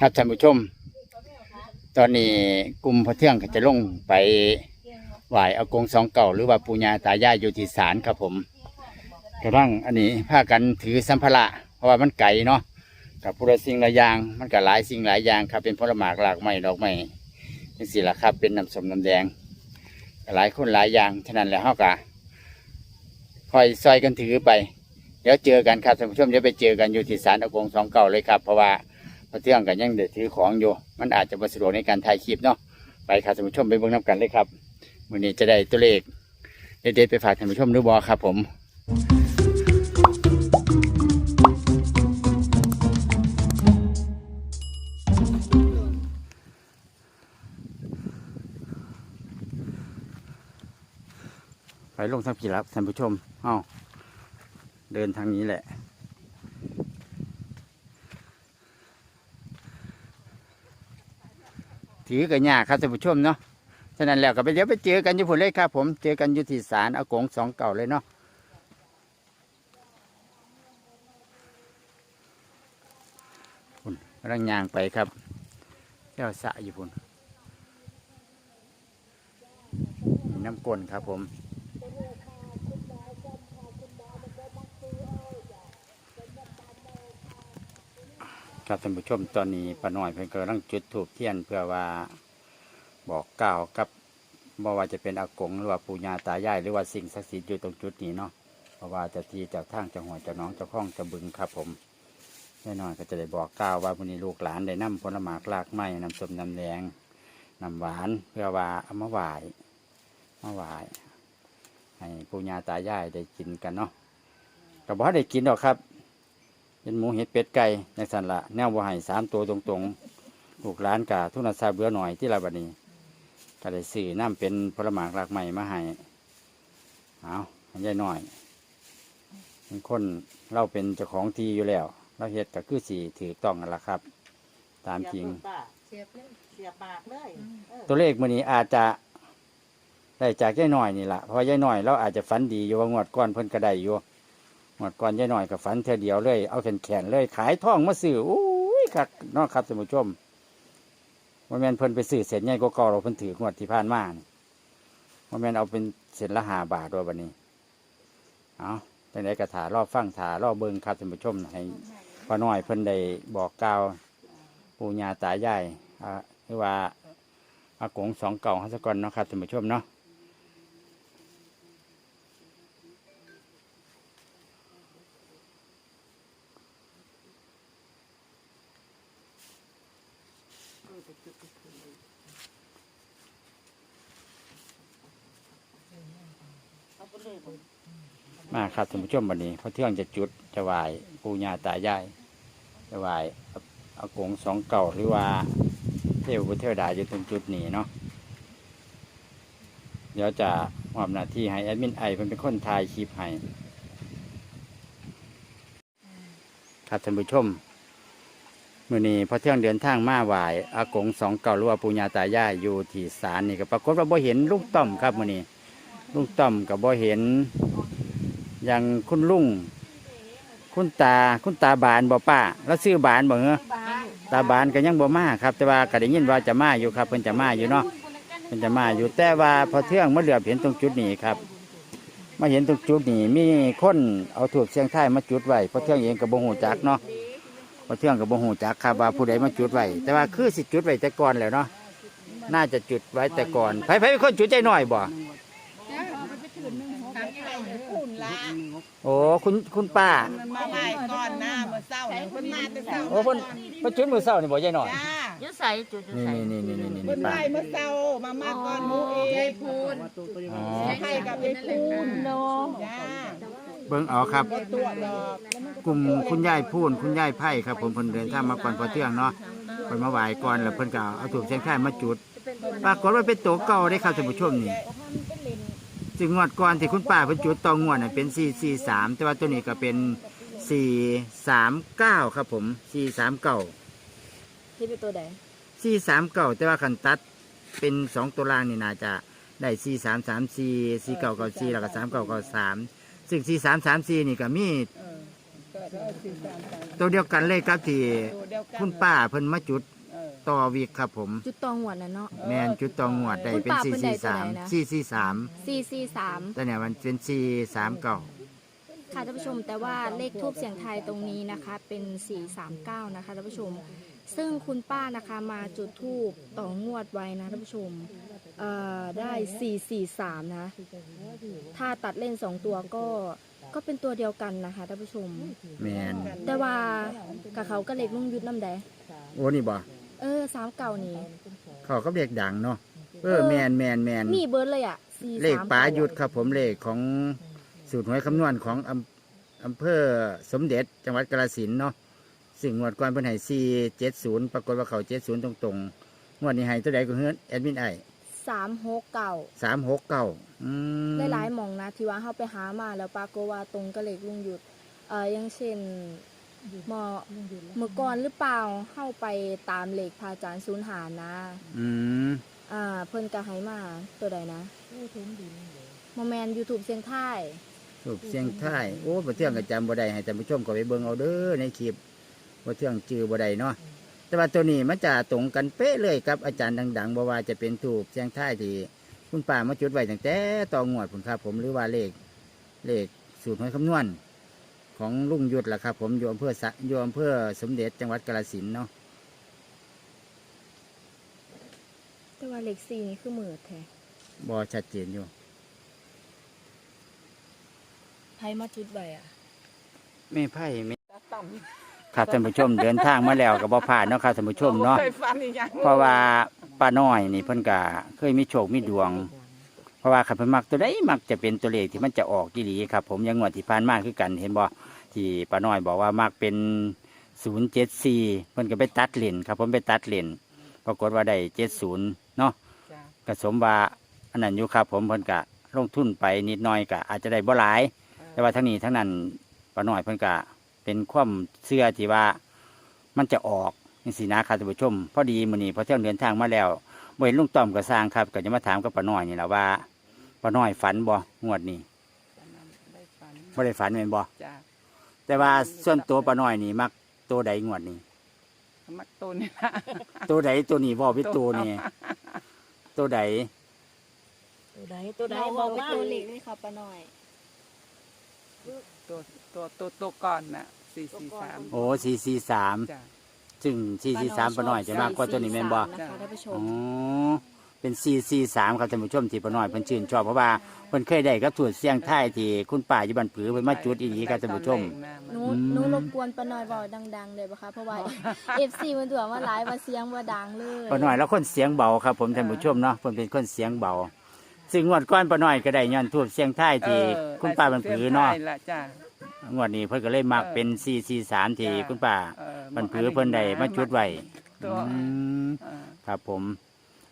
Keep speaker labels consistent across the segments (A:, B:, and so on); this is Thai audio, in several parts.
A: ครับท่านผู้ชม ตอนนี้กลุ่มพระเทืองก็จะลงไปไหวอากงสองเก่าหรือว่าปูญาตายายอยู่ที่ศาลครับผมกระทั่งอันนี้พากันถือสัมภาระเพราะว่ามันไก่เนาะกับพุทธสิ่งหลายอย่าง มันก็หลายสิ่งหลายอย่างครับ เป็นผลหมากหลากไม้ดอกไม้นี่สิละครับ เป็นน้ำสมน้ำแดง หลายคนหลายอย่างฉะนั้นแล้วเขาก็คอยซอยกันถือไป เดี๋ยวเจอกันครับท่านผู้ชมเดี๋ยวไปเจอกันอยู่ที่ศาลอากงสองเก่าเลยครับ เพราะว่าพระเที่ยงกันยังเด็ดถือของอยู่ มันอาจจะประสะดวกในการถ่ายคลิปเนาะไปครับท่านผู้ชมไปเบิ่งน้ำกันเลยครับวันนี้จะได้ตัวเลขเด็ดๆไปฝากท่านผู้ชมหรือบอครับ ผมไปลงทางผีรับท่านผู้ชมเอ้า เดินทางนี้แหละ ถือกันยากครับท่านผู้ชมเนาะ ฉะนั้นแล้วก็ไปเดี๋ยวไปเจอกันอยู่ผลเลยครับ ผม เจอกันอยู่ที่ศาลอากงสองเก่าเลยเนาะคุณกำลังย่างไปครับเจ้าสะอยู่พุ่นน้ำกลนครับผม ครับท่านผู้ชมตอนนี้ป้าน้อยเพิ่นกำลังจุดถูกเทียนเพื่อว่าบอกกล่าวกับบ่ว่าจะเป็นอากงหรือว่าปู่ย่าตายายหรือว่าสิ่งศักดิ์สิทธิ์อยู่ตรงจุดนี้เนาะเพราะว่าเจะทีเจากทางเจากหัวเจากน้องเจากข้องเจะบึงครับผมแน่นอนก็จะได้บอกกล่าวว่าวันนี้ลูกหลานได้นำผลหมากลากไม้นำส้มน้ำแดงน้ำหวานเพื่อว่าเอามาไหว้มาไหว้ให้ปู่ย่าตายายได้กินกันเนาะก็บอกได้กินหรอกครับ เป็นหมูเห็ดเป็ดไก่ในสันละแนวบ่ให้สามตัวตรงๆลูกหลานกาทุนทราบเบื่อหน่อยที่ละบัดนี้ก็ได้สื่อน้ำเป็นผลหมากหลากใหม่มาให้เอาให้ยายหน่อยเป็นคนเราเป็นเจ้าของทีอยู่แล้ว เราเห็ดก็คือสีถือต้องกันละครับ ตามจริง
B: เสียบเลยเสียบปากเลยเออ
A: ตัวเลขมือนี้อาจจะได้จากยายหน่อยนี่แหละเพราะยายหน่อยเราอาจจะฝันดีอยู่ว่างวดก้อนเพิ่นก็ได้อยู่ งวดก้อนยายหน่อยกับฝันเท่อเดียวเลย เอาแขนแขนๆเลย ขายท่องมาซื้ออุ้ยครับเนอกครับท่านผู้ชมว่าแมนเพิ่นไปซื้อเศษใหญ่ก็เก่าเราเพิ่นถืองวดที่ผ่านมานี่ว่าแมนเอาเป็นเศษละหาบาทด้วยวันนี้ เอาจังไดกระถารอบฟังถารอบเบิงครับท่านผู้ชมให้พ่อน้อยเพิ่นได้บอกกล่าวปู่ย่าตายายอ่าหรือว่าอากงสองเก่าฮัสกอนเนาะครับท่านผู้ชมเนาะ
B: เอาไปเลยบอก
A: มาครับท่านผู้ชมวันนี้พระเที่ยงจะจุดจะไหวายปูญาตายายจะไหวายอากงสองเก่าหรือว่าเทวบุตรเทวดาอยู่ตรงจุดนี้เนาะเดี๋ยวจะมอบหน้าที่ให้แอดมินไอเป็นเป็นคนถ่ายคลิปให้ครับท่านผู้ชม มื่อนี้พอเที่ยงเดินทางมาไหวายอากงสองเก่าหรือว่าปูญาตายายอยู่ที่ศาลนี่ก็ปรากฏว่าบ่เห็นลุงต้อมครับมื่อนี้ลุงต้อมกับบ่เห็นอย่างคุณลุงคุณตาคุณตาบานบ่ป้า แล้วซื้อบานบ่เหรอตาบานก็ยังบ่มาครับ แต่ว่าก็ได้ยินว่าจะมาอยู่ครับเพิ่นจะมาอยู่เนาะเพิ่นจะมาอยู่แต่ว่าพอเที่ยงมาเหลือเห็นตรงจุดนี้ครับมาเห็นตรงจุดนี้มีคนเอาถูกเสียงท้ายมาจุดไว้พอเที่ยงเองก็บ่ฮู้จักเนาะ อเที่ยงก็บ่ฮู้จักครับว่าผู้ใดมาจุดไว้แต่ว่าคือสิจุดไว้แต่ก่อนแล้วเนาะน่าจะจุดไว้แต่ก่อนไผไผเป็นคนจุดใจหน่อยบ่
B: คุณละ
A: โอ้คุณคุณป้า
B: มันมาไหว้ก่อนหน้าเมื่อเช้าเนี่ยเพิ่นมาแต่เช้า
A: โอ้เพิ่นเพิ่นจุดมือเศร้านี่บ่ยายหน่อย
B: จ้า
C: ยุใส่จุดยุ
A: นี่
C: ใส่
A: นี่นี่นี่นี่
B: เพิ่
A: นี่
B: นไห
A: ป้า
B: ว้เมื่อเช้ามามาก่อนหมูเองพูน
A: อ๋อ
B: ให้กับไอ้พูนเนาะจ้า
A: เบิ่งเอาครับ
B: บ่ตัวดอก
A: กลุ่มคุณยายพูนคุณยายไพ่ครับ ผมเพิ่นเดินทางมาก่อนพอเที่ยงเนาะเพิ่นมาไหว้ก่อนแล้วเพิ่นก็เอาถูกเสียงท้ายมาจุดปรากฏว่าเป็นตัวเก่าได้ครับท่านผู้ชมนี่จึงงวดก่อนที่คุณป้าเพิ่นจุดต่องวดน่ะเป็น443แต่ว่าตัวนี้ก็เป็น439ครับ ผม439
C: ที่เป็นตัวใด
A: สี่สามเก่าแต่ว่าคันตัดเป็นสองตัวล่างนี่น่าจะได้สี่สามสามสี่สี่เก่าเก่าสี่แล้วก็สามเก่าเก่าสาม ซึ่งสี่สามสามสี่นี่ก็มี
B: เออเกิด
A: ตัวเดียวกันเลยครับที่
B: ตัวเดียวกัน
A: คุณป้าเพิ่นมาจุด
B: เออ
A: ต่อวิกครับผม
C: จุดตองหวดนะเนาะ
A: แมนจุดต่องวดได้เป็น
C: คุณป้า
A: สี่
C: เพิ่นได้
A: สี่
C: ตัว
A: สาม
C: ไหนนะ
A: สี่สี่สาม
C: สี่สี่สาม
A: แต่เนี่ยมันเป็นสี่สามเก้า
C: ค่ะท่านผู้ชมแต่ว่าเลขทูบเสียงไทายตรงนี้นะคะ เป็น 439 นะคะท่านผู้ชม ซึ่งคุณป้านะคะมาจุดทูบต่องวดไว้นะท่านผู้ชม เอ่อได้443นะ ถ้าตัดเล่น2ตัวก็ก็เป็นตัวเดียวกันนะคะท่านผู้ชม
A: แมน
C: แต่ว่ากับเขาก็เล็กนุ่งยุดน้ำแดง
A: โอ้นี่บ่
C: เออสามเก่านี่
A: เขาก็เรียกดังเนาะเออ
C: เออ
A: แมนแมนแมน
C: มีเบิร์ดเลยอะ4
A: เลขป๋ายุทธครับผมเลขของสูตรหวยคำนวณของอำอำเภอสมเด็จจังหวัดกาฬสินธุ์เนาะสิ่งงวดก่อนเพิ่นให้สี่เจ็ดศูนย์ปรากฏว่าเขาเจ็ดศูนย์ตรงๆงวดนี้ให้ตัวใดก็เฮือนแอดมินไอ
C: สามหกเก่า
A: สามหกเก้าอืม
C: หลายๆหมองนะที่ว่าเขาไปหามาแล้วปรากฏว่าตรงกระเหล็กลุงหยุดเอ่ออยังเช่นหมอเมื่อก่อนหรือเปล่าเข้าไปตามเหล็กพระอาจารย์ศูนย์หานะ
A: อืม
C: อ่าเพิ่นกะให้มาตัวใดนะโมแมนยูทูบเสียงไทาย
A: สูบเสียงท้ายโอ้บ่เที่ยงก็จำบ่ได้ให้ท่านผู้ชมก็ไปเบิ่งเอาเด้อในคลิปบ่เที่ยงจื้อบ่ได้เนาะ แต่ว่าตัวนี้มันจะตรงกันเป๊ะเลยครับอาจารย์ดังๆบ่ว่าจะเป็นถูกเสียงท้ายที่คุณป้ามาจุดไว้ตั้งแต่ตองวดพุ่นครับ ผมหรือว่าเลขเลขสูตรหวยคำนวณของลุงยุทธล่ะครับ ผมอยู่อำเภอสะอยู่อำเภอสมเด็จจังหวัดกาฬสินธุ์เนาะ
C: แต่ว่าเหล็กสี่นี่คือมือแท้
A: บ่ชัดเจนอยู่
C: ไผมาจุดไว้อะ
A: ไม่ไพ่ไม่
B: ต่
A: ครับท่านผู้ชมเดินทางมาแล้วก็บ่พลาดเนาะครับท่านผู้ชมำเนาะ
B: เคยฟันอีกอย่าง
A: เพราะว่าป้าน้อยนี่เพิ่นก็เคยมีโชคมีดวง เพราะว่าขันเพิ่นมักตัวใดมักจะเป็นตัวเลขที่มันจะออกดีๆครับผมอยังงวดที่ผ่านมาคือกันเห็นบ่ที่ป้าน้อยบอกว่ามักเป็นศูนย์เจ็ดสี่เพิ่นก็ไปตัดเลนครับผมไปตัดเลนปรากฏว่าได้เจ็ดศูนย์เนาะ
B: จ้ะ
A: ก็สมว่าอันนั้นอยู่ครับผมเพิ่นก็ลงทุนไปนิดหน่อยก็อาจจะได้บ่หลายแต่ว่าทั้งนี้ทั้งนั้นป้าน้อยเพิ่นก็ เป็นความเชื่อที่ว่ามันจะออกนี่สินะครับท่านผู้ชม พอดีมื้อนี้พอเที่ยงเดินทางมาแล้วบ่เห็นลุงต้อมก็สร้างครับก็จะมาถามกับป้าน้อยนี่แหละว่าป้าน้อยฝันบ่งวดนี้
B: ได้ฟัน
A: บ่ได้ฝันแม่นบ่
B: จ้ะ
A: แต่ว่าส่วนตัวป้าน้อยนี่มักตัวใดงวดนี้
B: มักตัวนี่นะ
A: ตัวใดตัวนี้บ่เป็นตัวนี่ตัวใด
D: ตัวใดตัวใด
C: เรา
D: บบอ
C: อกก
D: ว่า
C: ว่าตัวเหล็กนี่ค่ะป้าน้อย
B: ตัวตัวตัวตัวก่อนน่ะสี่สี่สาม
A: โอ้443
B: จ้ะ
A: ซึ่ง443ป้าน้อยจะมากกว่าตัวนี้แม่นบ่
C: 443นะคะท่านผู้ช
A: อ๋
C: ม
A: อเป็นซีซีสามครับท่านผู้ชมที่ป้าน้อยเพิ่นชื่นชอบเพราะว่าเพิ่นเคยได้กับถูดเสียงไทายที่คุณป้าอยู่บ้านผือเพิ่นมาจุดอีหลีครับท่านผู้ชม
C: หนูหนูรบกวนป้าน้อยบอกดังๆเลยปะคะเพราะว่า FC มันตัวว่าหลายว่าเสียงว่าดังเลย
A: ป้าน้อยแล้วคนเสียงเบาครับผมท่านผู้ชมเนาะเพิ่นเป็นคนเสียงเบา ซึ่งงวดก้อนป้าน้อยก็ได้ย้อนทูบเสียงไทายที่คุณป้าบ้านผือเนาะ
B: ได้ละจ้ะ
A: งวดนี้เพิ่นก็เลยมักเป็นซีซีสามที่คุณป้า
B: เออ
A: บ้านผือเพิ่นได้มาจุดไว้
B: ตัว
A: อืม
B: เออ
A: ครับผม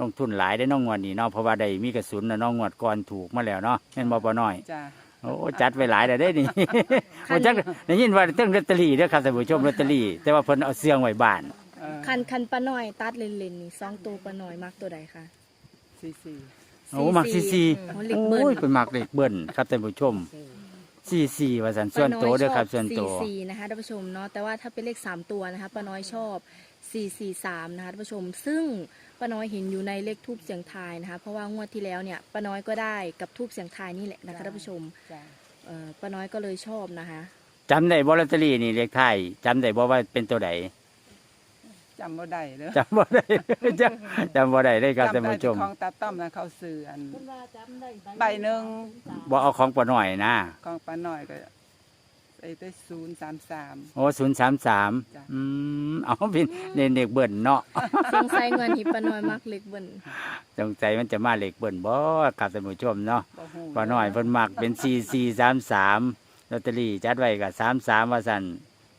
A: ลงทุนหลายได้อน้องงวดนี้เนาะเพราะว่าได้มีกระสุนนะน้องงวดก่อนถูกมาแล้วเนาะแม่นบ่ป้าน้อย
B: จ้ะ
A: โอ้จัดไว้หลายแต่ได้นี่ โอ้จักได้ยินว่าเรื่องลอตเตอรี่เด้อครับท่านผู้ชมลอตเตอรี่แต่ว่าเพิ่นเอาเสียงไว้บ้าน
B: เออ
C: คันคันป้าน้อย ตัดเลนๆนี่สองตัวป้าน้อยมักตัวใดคะ
B: สี่สี่
A: โอ้มักซีซี
C: โอ้เหล็กเบิ้ล
A: โอ้ยเป็นมักเล็กเบิ้ลครับท่านผู้ชมซีซีว่าสันส่วนโตวเด้อครับส่วนโตว
C: สี่สี่นะคะท่านผู้ชมเนาะแต่ว่าถ้าเป็นเลขสามตัวนะคะป้าน้อยชอบสี่สี่สามนะคะท่านผู้ชม ซึ่งป้าน้อยเห็นอยู่ในเลขทูบเสียงทายนะคะ เพราะว่างวดที่แล้วเนี่ยป้าน้อยก็ได้กับทูบเสียงทายนี่แหละนะคะท่านผู้ชม
B: จ้ะ
C: เอ่อป้าน้อยก็เลยชอบนะคะ
A: จำได้บ่ลอตเตอรี่นี่เลขไทายจำได้บ่ว่าเป็นตัวใด
B: จำบ่ได้เลย
A: จำบ่ได้ จำจำบ่ได้เลยครับท่าน
B: จำได้
A: ผู้ชม
B: ของตาต้อมนะเขาซื้ออัน
D: คุณว่าจำได้
B: ใบหนึ่ง
A: บ่เอาของป้าน้อยนะ
B: ของป้าหน่อยก็ไอ้ได้ศูนย์สามสาม
A: โอ้ศูนย์สามสาม
B: จ้ะ
A: อืมเอาเป็นเด็กเบิ้ลเนาะ
C: สงสัยเงินที่ป้าน้อยมักเลขเบิ้ล
A: สงสัยมันจะมาเลขเบิ้ลบ่ครับท่านผู้ชมเนาะ
B: บ่ฮู้
A: ป้าน้อยเพิ่นมักเป็น 4 4 3 3ลอตเตอรี่จัดไว้ก็3 3ว่าซั่น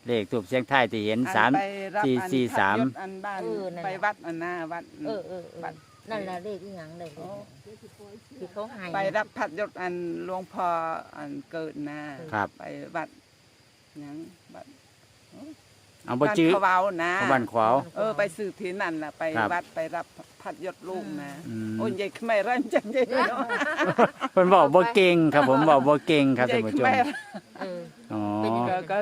A: เลขทูบเสียงท้ายที่เห็น
B: อัน
A: สาม
B: ไปรับ
A: สี่
B: อัน
A: สี่
B: พัด
A: สาม
B: ยศอันบ้านไปวัดอันหน้าวัด
D: เออเออเออนั่นแหละเลขอีหยังเลยที่เขาให้
B: ไปรับพัดยศอันหลวงพ่ออันเกิดหน้า
A: ครับ
B: ไปวัดหยังวัด
A: เอาบ่จื้อ
B: บ้านเขาเว้านะ
A: เอาบ้านขวาว
B: เออไปสื่อที่นั่นน่ะไป
A: ครับ
B: วัดไปรับพัดยศลูกนะ
A: อืม
B: โอ้ยยายขมายรันจังยายเนาะ
A: เพิ่นบอกบ่เก่งครับผมบอกบ่เก่งครับท่านผู้ชม
B: ยายขมาย
D: เออ
A: อ๋อ
D: เป็นยังไง
B: ก็ก็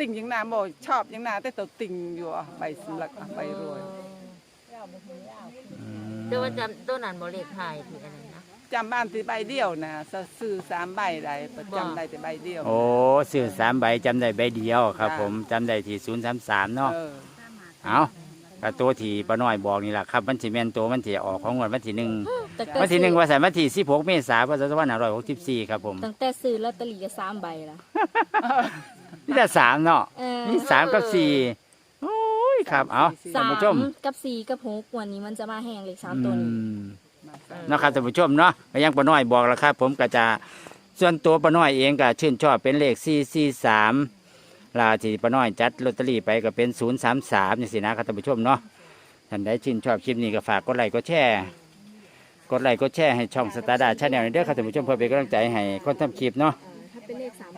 B: ติ่งยังนาบ่ชอบยังนาแต่ตัวติ่งอยู่อะใบสำลักอะใบรวย
A: อืม
D: แต่ว่าจำตัวนั้นบ่เลขท้ายที่อันนั้นนะ
B: จำบ้านที่ใบเดียวนะซื้อสามใบได้ประ
D: บ่
B: จำได้แต่ใบเดียว
A: โอ้สื่อสามใบจำได้ใบเดียวครับ
B: จ้ะ
A: ผมจำได้ที่ศูนย์สามสามเนาะ
B: เออ
A: เอาก็ตัวที่ป้าน้อยบอกนี่แหละครับมันสิแม่นตัวมันสิออกของงวดวันที่หนึ่ง
C: ตั้งแต่
A: วันที่หนึ่ง
C: ซื้อ
A: วันสายวันที่สิบหกเมษายนพศสองพันห้าร้อยหกสิบสี่ครับผม
C: ตั้งแต่ซื้อลอตเตอรี่ก็สามใบละ
A: นี่แต่สามเนาะ
C: เออ
A: นี่สามกับสี่โอ้ยครับเอา
C: สา
A: ท่าน
C: ม
A: ผู้ชม
C: กับสี่กับหกวันนี้มันจะมาแห้งเลขสาม
A: อื
C: ตัวนี้
A: ม
B: มาใส่
A: เนาะครับท่านผู้ชมเนาะก็ยังป้าน้อยบอกแล้วครับ ผมก็จะส่วนตัวป้าน้อยเองก็ชื่นชอบเป็นเลขสี่สี่สามลาที่ป้าน้อยจัดลอตเตอรี่ไปก็เป็นศูนย์สามสามนี่สินะครับท่านผู้ชมเนาะท่านใดชื่นชอบคลิปนี้ก็ฝากกดไลค์กดแชร์กดไลค์กดแชร์ให้ช่องสตาร์ดาชาแนลนี้เด้อครับท่านผู้ชมเพื่อเป็นกำลังใจให้คนทำคลิปเนาะ
C: ถ้าเป็นเลขสาม